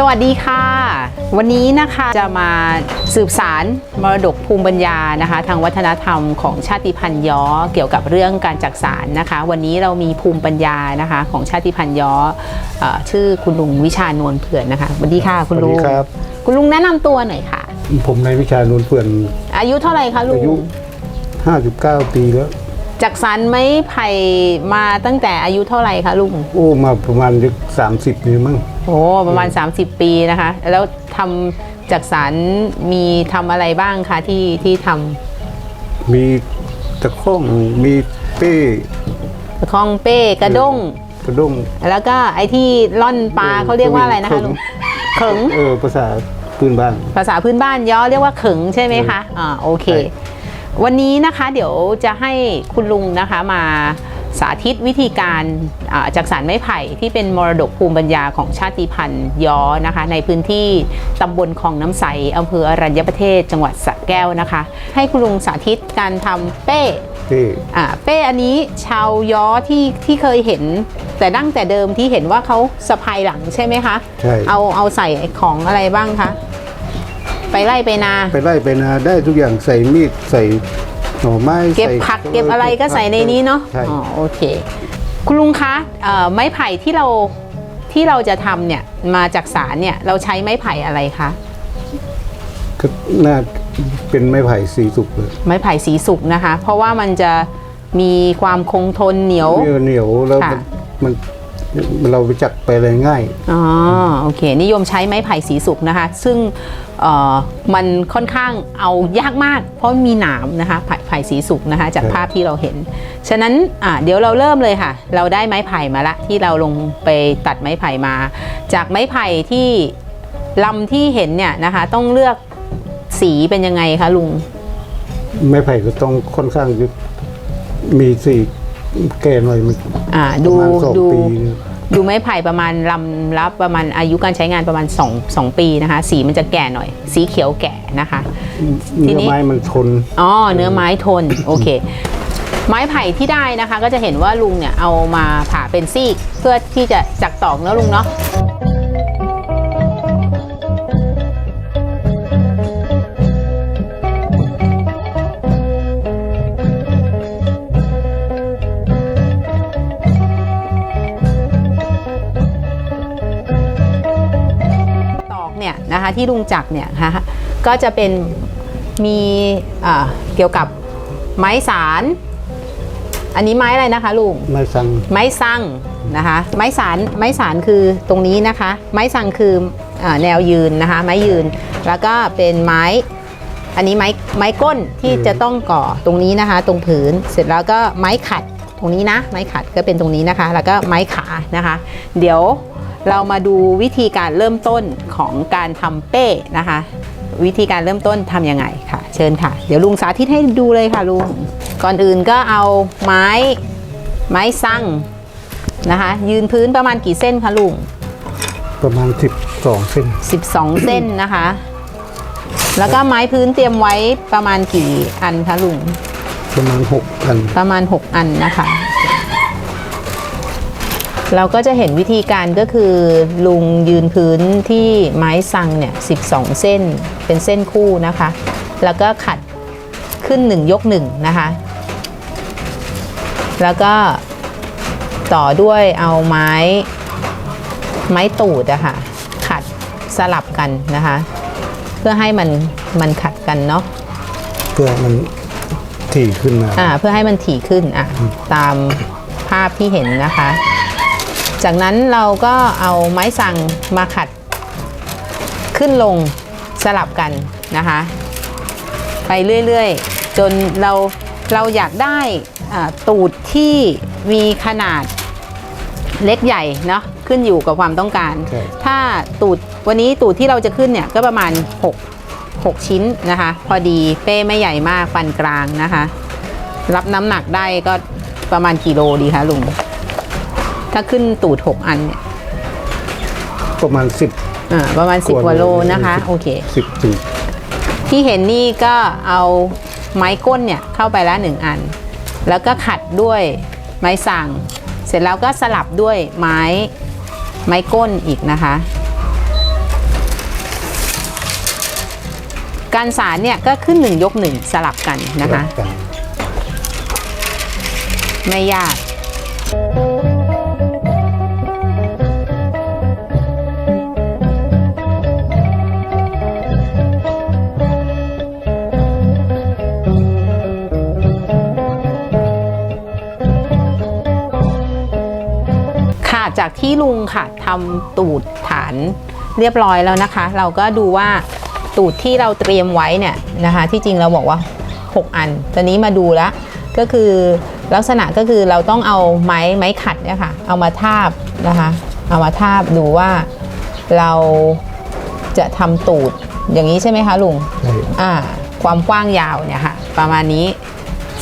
สวัสดีค่ะ วันนี้นะคะจะมาสืบสารมรดกภูมิปัญญานะคะ ทางวัฒนธรรมของชาติพันธุ์ย้อเกี่ยวกับเรื่องการจักสารนะคะ วันนี้เรามีภูมิปัญญานะคะของชาติพันธุ์ย้อเออชื่อคุณลุงวิชานวลเผื่อนนะคะสวัสดีค่ะคุณลุงสวัสดีครับคุณลุงแนะนำตัวหน่อยค่ะ ผมในวิชาโนนเพื่อน อายุเท่าไหร่คะลุอางยุ 59 ปีแล้ว จักสารไม้ไผ่มาตั้งแต่อายุเท่าไหร่คะลุงโอ้มาประมาณยึกสามสิบนี่มั้งโอ้ประมาณ 30 ปีนะคะ แล้วทำจักสารมีทำอะไรบ้างคะที่ที่ทำมีตะข้องมีเป้กระคองเป้กระด้ง กระด้งแล้วก็ไอ้ที่ล่อนปลาเออเขาเรียกว่าอะไรนะคะเขิงลุงเขิง เออภาษาพื้นบ้าน ภาษาพื้นบ้านย่อเรียกว่าเขิงใช่ไหมคะ อ่าโอเค ใช่ วันนี้นะคะเดี๋ยวจะให้คุณลุงนะคะมาสาธิตวิธีการอ่าจักสารไม้ไผ่ที่เป็นมรดกภูมิปัญญาของชาติพันธุ์ย้อนะคะ ในพื้นที่ตำบลคลองน้ำใสอำเภออรัญญประเทศจังหวัดสระแก้วนะคะ ให้คุณลุงสาธิตการทำเป้เป้อ่าเป้อันนี้ชาวย้อที่ที่เคยเห็น แต่ดั้งแต่เดิมที่เห็นว่าเขาสะพายหลังใช่ไหมคะใช่เอาเอาใส่ของอะไรบ้างคะ ไปไล่ไปนา ไปไล่ไปนาได้ทุกอย่างใส่มีดใส่หน่อไม้เก็บใส่ผักเก็บอะไรก็ใส่ในนี้เนาะใช่อ๋อโอเค คุณลุงคะเอ่อไม้ไผ่ที่เราที่เราจะทำเนี่ยมาจากสารเนี่ยเราใช้ไม้ไผ่อะไรคะก็น่าเป็นไม้ไผ่สีสุกเลยไม้ไผ่สีสุกนะคะ เพราะว่ามันจะมีความคงทนเหนียวเหนียวเหนียวแล้วค่ะ มันมัน เราไปจักไปอะไรง่าย อ๋อโอเค นิยมใช้ไม้ไผ่สีสุกนะคะ ซึ่งเอ่อมันค่อนข้างเอายากมาก เพราะมีหนามนะคะไผ่ไผ่สีสุกนะคะจากครับภาพที่เราเห็น ฉะนั้นอะเดี๋ยวเราเริ่มเลยค่ะ เราได้ไม้ไผ่มาละที่เราลงไปตัดไม้ไผ่มา จากไม้ไผ่ที่ลำที่เห็นเนี่ยนะคะ ต้องเลือกสีเป็นยังไงคะลุง ไม้ไผ่ก็ต้องค่อนข้างจะมีสี แก่หน่อยมันอ่าปดูระมาณสองดู ปีดูไม้ไผ่ประมาณลำรับประมาณอายุการใช้งานประมาณ2 2ปีนะคะ สีมันจะแก่หน่อย สีเขียวแก่นะคะ ทีเนื้อนี้ไม้มันทน อ๋อเนื้อไม้ทน โอเค ไม้ไผ่ที่ได้นะคะ ก็จะเห็นว่าลุงเนี่ยเอามาผ่าเป็นซีก เพื่อที่จะจักตอกเนอะลุงเนาะ เนี่ยนะคะที่ลุงจักเนี่ยนะคะก็จะเป็นมีอ่าเกี่ยวกับไม้สาร อันนี้ไม้อะไรนะคะลุงไม้สังไม้สั่งนะคะไม้สารไม้สารคือตรงนี้นะคะ ไม้สั่งคืออาแนวยืนนะคะไม้ยืนแล้วก็เป็นไม้อันนี้ไม้ไม้ก้นที่จะต้องก่อตรงนี้นะคะ ตรงผืนเสร็จแล้วก็ไม้ขัดตรงนี้นะ ไม้ขัดก็เป็นตรงนี้นะคะ แล้วก็ไม้ขานะคะ เดี๋ยว เรามาดูวิธีการเริ่มต้นของการทำเป้นะคะ วิธีการเริ่มต้นทำยังไงค่ะ เชิญค่ะ เดี๋ยวลุงสาธิตให้ดูเลยค่ะลุง ก่อนอื่นก็เอาไม้ไม้สั่งนะคะ ยืนพื้นประมาณกี่เส้นคะลุง ประมาณ 12 เส้น 12 เส้นนะคะ แล้วก็ไม้พื้นเตรียมไว้ประมาณกี่อันคะลุง ประมาณ 6 อัน ประมาณ 6 อันนะคะ เราก็จะเห็นวิธีการก็คือ ลุงยืนพื้นที่ไม้สังเนี่ย12 เส้นเป็นเส้นคู่นะคะ แล้วก็ขัดขึ้น 1 ยก 1 นะคะ แล้วก็ต่อด้วยเอาไม้ไม้ตูดอะค่ะขัดสลับกันนะคะ เพื่อให้มันมันขัดกันเนาะเพื่อมันถี่ขึ้นมาอ่าเพื่อให้มันถี่ขึ้นอะตามภาพที่เห็นนะคะ จากนั้นเราก็เอาไม้สังมาขัด ขึ้นลงสลับกันนะคะ ไปเรื่อยๆ จนเราเราอยากได้อ่าตูดที่มีขนาดเล็กใหญ่เนาะขึ้นอยู่กับความต้องการใช่ถ้าตูดวันนี้ตูดที่เราจะขึ้นเนี่ยก็ประมาณ 6 6 ชิ้นนะคะ พอดีเป้ไม่ใหญ่มากปานกลางนะคะ รับน้ำหนักได้ก็ประมาณกิโลดีคะลุง ถ้าขึ้นตูดหกอันเนี่ยประมาณสิบประมาณ 10กว่าโลนะคะ โอเคสิบถึงที่เห็นนี่ก็เอาไม้ก้นเนี่ยเข้าไปละหนึ่งอัน แล้วก็ขัดด้วยไม้สั่ง เสร็จแล้วก็สลับด้วยไม้ไม้ก้นอีกนะคะ การสารเนี่ยก็ขึ้นหนึ่งยกหนึ่งสลับกันนะคะ ไม่ยาก จากที่ลุงค่ะทำตูดฐานเรียบร้อยแล้วนะคะ เราก็ดูว่าตูดที่เราเตรียมไว้เนี่ยนะคะ ที่จริงเราบอกว่า 6 อัน ตอนนี้มาดูแล้วก็คือลักษณะก็คือเราต้องเอาไม้ไม้ขัดเนี่ยค่ะ เอามาทาบนะคะ เอามาทาบดูว่าเราจะทำตูดอย่างนี้ใช่ไหมคะลุงใช่อ่าความกว้างยาวเนี่ยค่ะ ประมาณนี้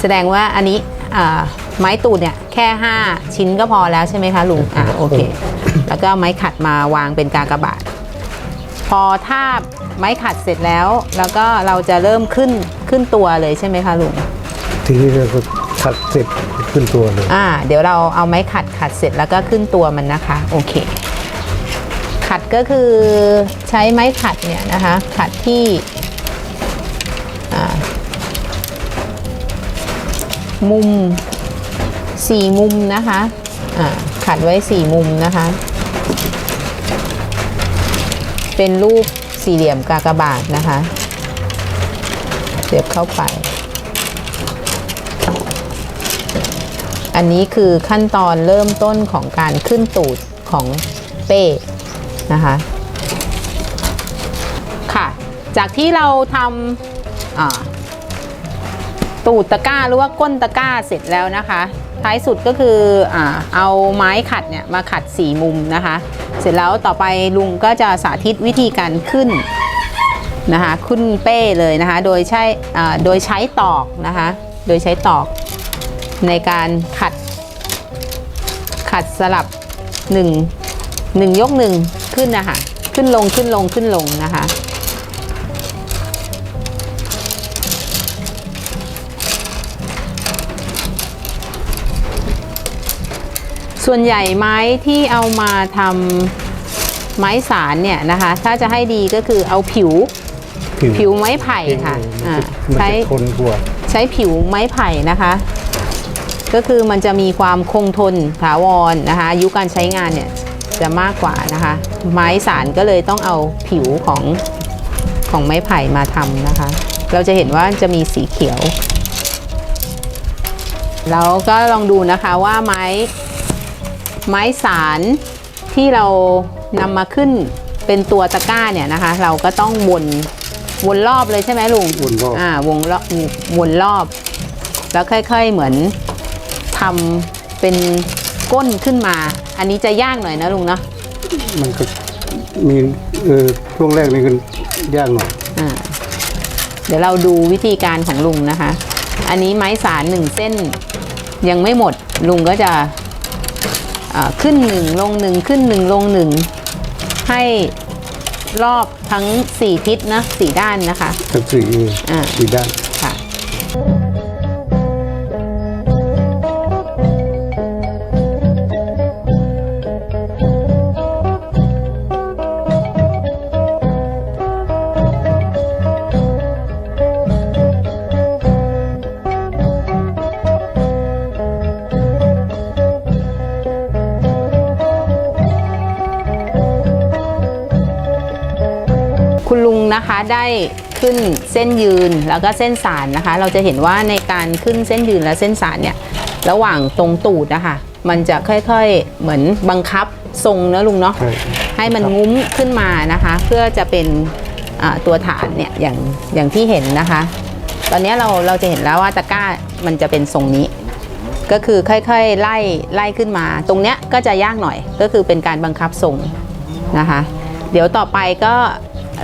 แสดงว่าอันนี้อ่า ไม้ตูดเนี่ยแค่ 5 ชิ้นก็พอแล้วใช่ไหมคะลุงอ่าโอเค แล้วก็ไม้ขัดมาวางเป็นกากบาท พอทาบไม้ขัดเสร็จแล้ว แล้วก็เราจะเริ่มขึ้นขึ้นตัวเลยใช่ไหมคะลุงทีนี้เราก็ขัดเสร็จขึ้นตัวเลยอ่า เดี๋ยวเราเอาไม้ขัดขัดเสร็จแล้วก็ขึ้นตัวมันนะคะ โอเค ขัดก็คือใช้ไม้ขัดเนี่ยนะคะ ขัดที่อ่ามุม สี่มุมนะคะอ่าขัดไว้สี่มุมนะคะ เป็นรูปสี่เหลี่ยมกากบาทนะคะเสียบเข้าไป อันนี้คือขั้นตอนเริ่มต้นของการขึ้นตูดของเป้นะคะค่ะ จากที่เราทำตูดตะกร้าหรือว่าก้นตะกร้าเสร็จแล้วนะคะ ท้ายสุดก็คืออเอาไม้ขัดเนี่ยมาขัดสีมุมนะคะ เสร็จแล้วต่อไปลุงก็จะสาธิตวิธีการขึ้นนะคะขึ้นเป้เลยนะคะ โดยใช้โดยใช้ตอกนะคะ โดยใช้ตอกในการขัดขัดสลับหนึ่งหนึ่งยกหนึ่งขึ้นนะคะขึ้นลงขึ้นลงขึ้นลงนะคะ ส่วนใหญ่ไม้ที่เอามาทำไม้สารเนี่ยนะคะ ถ้าจะให้ดีก็คือเอาผิวผิวไม้ไผ่ค่ะอ่ามันใช้จะทนกว่าใช้ผิวไม้ไผ่นะคะ ก็คือมันจะมีความคงทนถาวรนะคะอายุการใช้งานเนี่ยจะมากกว่านะคะ ไม้สารก็เลยต้องเอาผิวของของไม้ไผ่มาทำนะคะ เราจะเห็นว่าจะมีสีเขียว แล้วก็ลองดูนะคะว่าไม้ ไม้สารที่เรานำมาขึ้นเป็นตัวตะกร้าเนี่ยนะคะ เราก็ต้องวนวนรอบเลยใช่ไหมลุงวนรอบ อ่าวงรอบวนรอบ แล้วค่อยๆเหมือนทำเป็นก้นขึ้นมา อันนี้จะยากหน่อยนะลุงเนาะมันก็มีเออช่วงแรกนี่ก็ยากหน่อยอ่าเดี๋ยวเราดูวิธีการของลุงนะคะ อันนี้ไม้สารหนึ่งเส้นยังไม่หมดลุงก็จะอ่า ขึ้นหนึ่งลงหนึ่งขึ้นหนึ่งลงหนึ่งให้รอบทั้งสี่ทิศนะสี่ด้านนะคะทั้งสี่อ่า สี่ด้าน นะคะได้ขึ้นเส้นยืนแล้วก็เส้นสารนะคะ เราจะเห็นว่าในการขึ้นเส้นยืนและเส้นสารเนี่ยระหว่างตรงตูดนะคะมันจะค่อยๆเหมือนบังคับทรงนะลุงเนาะใช่ให้มันงุ้มขึ้นมานะคะ เพื่อจะเป็นอ่าตัวฐานเนี่ยอย่างอย่างที่เห็นนะคะ ตอนนี้เราเราจะเห็นแล้วว่าตะกร้ามันจะเป็นทรงนี้ก็คือค่อยๆไล่ไล่ขึ้นมา ตรงเนี้ยก็จะยากหน่อยก็คือเป็นการบังคับทรงนะคะ เดี๋ยวต่อไปก็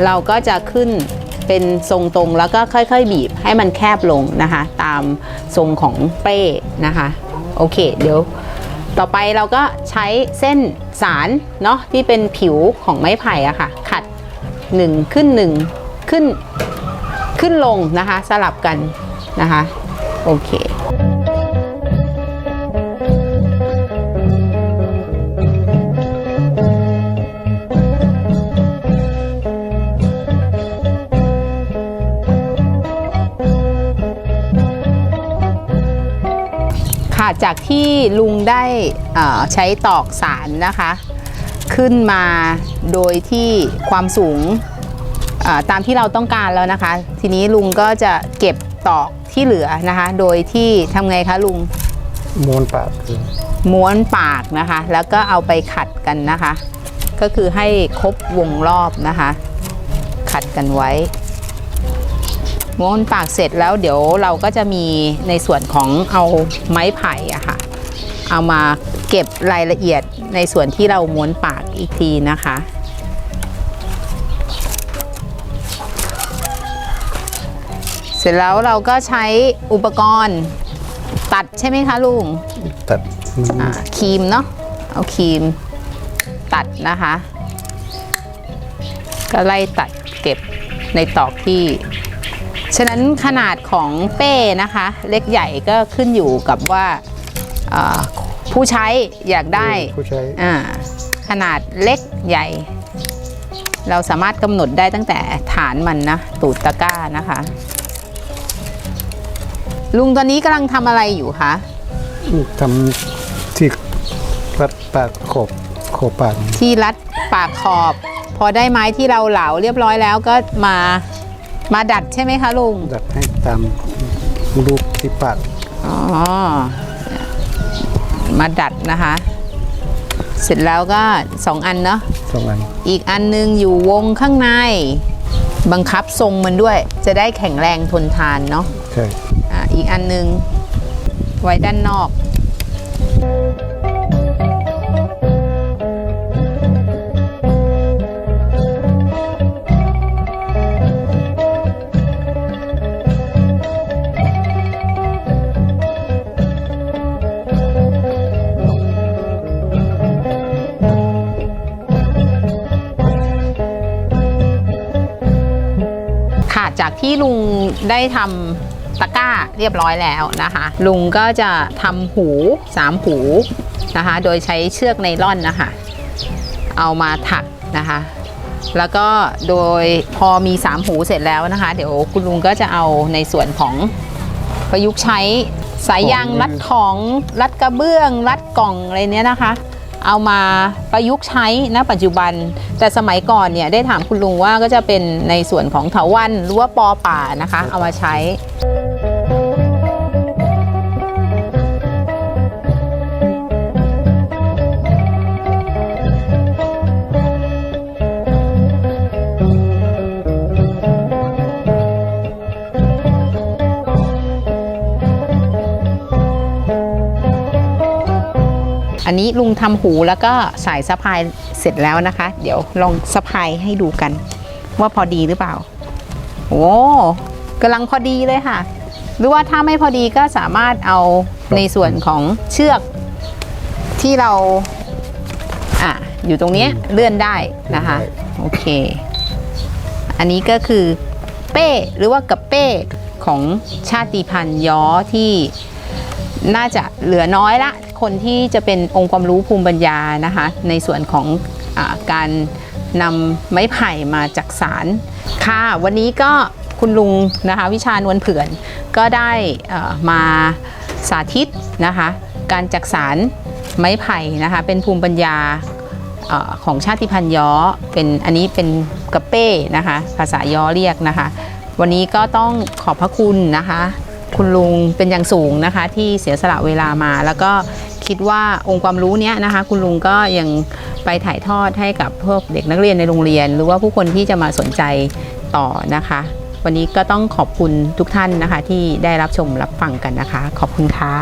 เราก็จะขึ้นเป็นทรงตรงแล้วก็ค่อย ๆ บีบให้มันแคบลงนะคะ ตามทรงของเป้นะคะโอเค เดี๋ยวต่อไปเราก็ใช้เส้นสารเนาะที่เป็นผิวของไม้ไผ่อะค่ะ ขัด 1 ขึ้น 1 ขึ้นขึ้นลงนะคะ สลับกันนะคะ โอเค จากที่ลุงได้เอ่อใช้ตอกสารนะคะ ขึ้นมาโดยที่ความสูงเอ่อตามที่เราต้องการแล้วนะคะ ทีนี้ลุงก็จะเก็บตอกที่เหลือนะคะ โดยที่ทำไงคะลุงม้วนปากคือม้วนปากนะคะ แล้วก็เอาไปขัดกันนะคะ ก็คือให้ครบวงรอบนะคะ ขัดกันไว้ ม้วนปากเสร็จแล้วเดี๋ยวเราก็จะมีในส่วนของเอาไม้ไผ่อะค่ะ เอามาเก็บรายละเอียดในส่วนที่เราม้วนปากอีกทีนะคะเสร็จแล้วเราก็ใช้อุปกรณ์ตัดใช่ไหมคะลุงตัดอ่าครีมเนาะเอาครีมตัดนะคะ ก็ไล่ตัดเก็บในตอกที่ ฉะนั้นขนาดของเป้นะคะ เล็กใหญ่ก็ขึ้นอยู่กับว่าอ่าผู้ใช้อยากได้ผู้ใช้อ่าขนาดเล็กใหญ่ เราสามารถกำหนดได้ตั้งแต่ฐานมันนะ ตูดตะกร้านะคะ ลุงตอนนี้กำลังทำอะไรอยู่คะทำที่รัดปากขอบขอบปากที่รัดปากขอบ พอได้ไม้ที่เราเหลาเรียบร้อยแล้วก็มา มาดัดใช่ไหมคะลุง ดัดให้ตามรูปที่ปากอ๋อ มาดัดนะคะ เสร็จแล้วก็สองอันเนาะสองอันอีกอันนึงอยู่วงข้างใน บังคับทรงมันด้วย จะได้แข็งแรงทนทานเนาะใช่อะอีกอันนึงไว้ด้านนอก ที่ลุงได้ทำตะกร้าเรียบร้อยแล้วนะคะ ลุงก็จะทำหูสามหูนะคะ โดยใช้เชือกไนล่อนนะคะ เอามาถักนะคะ แล้วก็โดยพอมีสามหูเสร็จแล้วนะคะ เดี๋ยวคุณลุงก็จะเอาในส่วนของประยุกต์ใช้สายยางรัดของรัดกระเบื้อง รัดกล่องอะไรเนี้ยนะคะ เอามาประยุกต์ใช้ณปัจจุบัน แต่สมัยก่อนเนี่ยได้ถามคุณลุงว่าก็จะเป็นในส่วนของเถาวันหรือว่าปอป่านะคะ เอามาใช้ อันนี้ลุงทำหูแล้วก็สายสะพายเสร็จแล้วนะคะ เดี๋ยวลองสะพายให้ดูกัน ว่าพอดีหรือเปล่า โอ้กำลังพอดีเลยค่ะ หรือว่าถ้าไม่พอดีก็สามารถเอาในส่วนของเชือกที่เราอะอยู่ตรงนี้เลื่อนได้นะคะ โอเค อันนี้ก็คือเป้หรือว่ากับเป้ของชาติพันธุ์ย้อที่ น่าจะเหลือน้อยละ คนที่จะเป็นองค์ความรู้ภูมิปัญญานะคะในส่วนของอการนำไม้ไผ่มาจักสารค่ะวันนี้ก็คุณลุงนะคะวิชาญวนเผื่อนก็ได้มาสาธิตนะคะการจักสารไม้ไผ่นะคะเป็นภูมิปัญญาอของชาติพันธุ์ย้อเป็นอันนี้เป็นกระเป้นะคะภาษาย้อเรียกนะคะ วันนี้ก็ต้องขอบพระคุณนะคะ คุณลุงเป็นอย่างสูงนะคะ ที่เสียสละเวลามา แล้วก็คิดว่าองค์ความรู้เนี้ยนะคะ คุณลุงก็ยังไปถ่ายทอดให้กับพวกเด็กนักเรียนในโรงเรียน หรือว่าผู้คนที่จะมาสนใจต่อนะคะ วันนี้ก็ต้องขอบคุณทุกท่านนะคะ ที่ได้รับชมรับฟังกันนะคะ ขอบคุณค่ะ